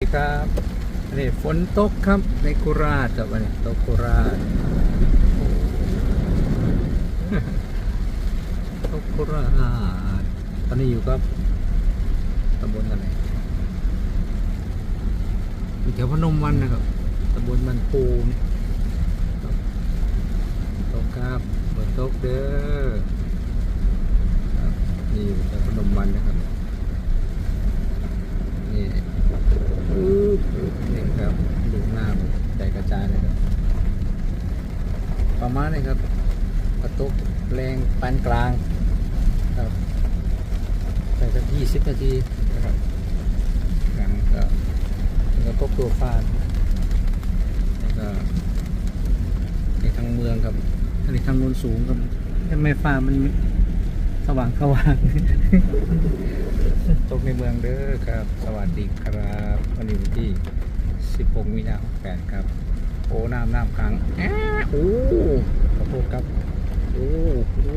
สวัสดีครับนนี้ฝนตกครับในโคราชครับอันนี้ตกโคราชตกโคราชตอนนี้อยู่กับตำบลอะไรอยู่แถวพนมวันนะครับตำบลมันปูนี่ตกครับฝนตกเด้อนี่อยู่แถวพนมวันนะครับนี่ ปึ๊บนี่ครับดูหน้าแตกกระจายเลยครับ ประมาณนี้ครับกระตุกแรงปานกลางครับใส่สักยี่สิบนาทีนะครับกลางก็กระตกตัวฟาดแล้วก็ในทางเมืองครับอันทางโนนสูงครับไมฟ้ามันสว่างสว่างตกในเมืองเด้อครับ สวัสดีครับ วันนี้วันที่ 16 มีนาคม8ครับ โอ้น้ำน้ำขังโอ้ขอโทษครับ โอ้โอ้